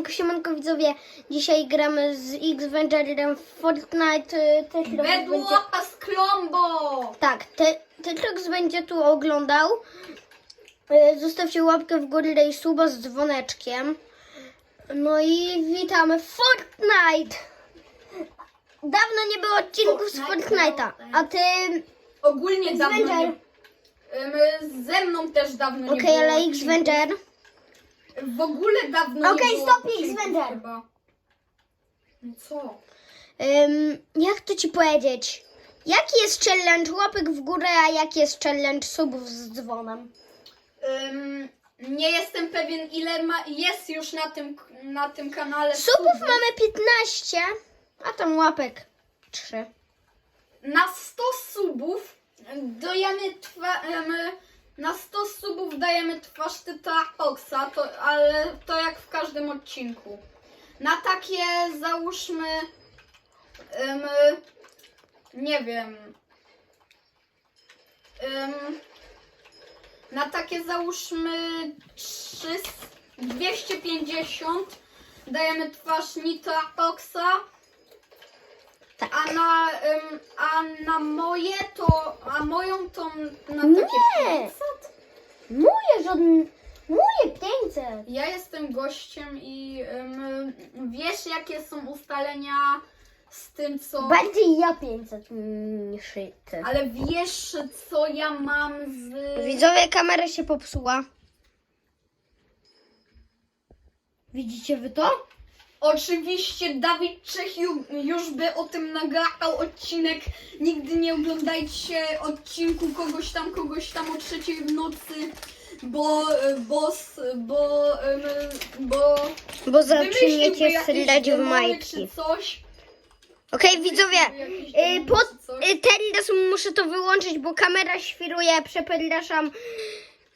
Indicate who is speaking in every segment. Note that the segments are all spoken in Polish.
Speaker 1: Siemanko, siemanko widzowie. Dzisiaj gramy z X-Vengerem w Fortnite. y, Tetrox będzie...
Speaker 2: Z klombo!
Speaker 1: Tak, te, Tetrox będzie tu oglądał. Y, Zostawcie łapkę w górę i suba z dzwoneczkiem. No i witamy w Fortnite! Dawno nie było odcinków z
Speaker 2: Fortnite,
Speaker 1: Fortnite'a. A ty...
Speaker 2: Ogólnie dawno nie...
Speaker 1: X-Venger.
Speaker 2: Ze mną też dawno nie
Speaker 1: Okej,
Speaker 2: było
Speaker 1: ale. X-Venger.
Speaker 2: W ogóle dawno
Speaker 1: Okej,
Speaker 2: nie było
Speaker 1: stop,
Speaker 2: odcinków
Speaker 1: X-Venger.
Speaker 2: chyba. No co?
Speaker 1: Ym, jak to ci powiedzieć? Jaki jest challenge łapek w górę, a jaki jest challenge subów z dzwonem?
Speaker 2: Ym, nie jestem pewien ile ma, jest już na tym, na tym kanale
Speaker 1: Subów mamy 15, a tam łapek 3.
Speaker 2: Na 100 subów dajemy twa, em, na 100 subów dajemy twarz Tyta Oxa, to, ale to jak w każdym odcinku. Na takie załóżmy em, nie wiem em, na takie załóżmy 300, 250 dajemy twarz Nita Oxa
Speaker 1: Tak.
Speaker 2: a na, ym, a na moje to, a moją to na
Speaker 1: Nie.
Speaker 2: takie 500?
Speaker 1: Moje żadne. Moje 500.
Speaker 2: Ja jestem gościem i ym, wiesz jakie są ustalenia z tym co...
Speaker 1: Bardziej ja 500 niż ty.
Speaker 2: Ale wiesz co ja mam z...
Speaker 1: Widzowie, kamera się popsuła. Widzicie wy to?
Speaker 2: Oczywiście Dawid Czech ju, już by o tym nagrał odcinek. Nigdy nie oglądajcie odcinku kogoś tam, kogoś tam o trzeciej w nocy, bo, bo, bo, bo
Speaker 1: Bo zaczniecie strzelać w
Speaker 2: czy coś.
Speaker 1: Okej, widzowie,
Speaker 2: Jakieś
Speaker 1: y, po, y, teraz muszę to wyłączyć, bo kamera świruje, przepraszam.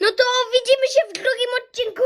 Speaker 1: No to widzimy się w drugim odcinku.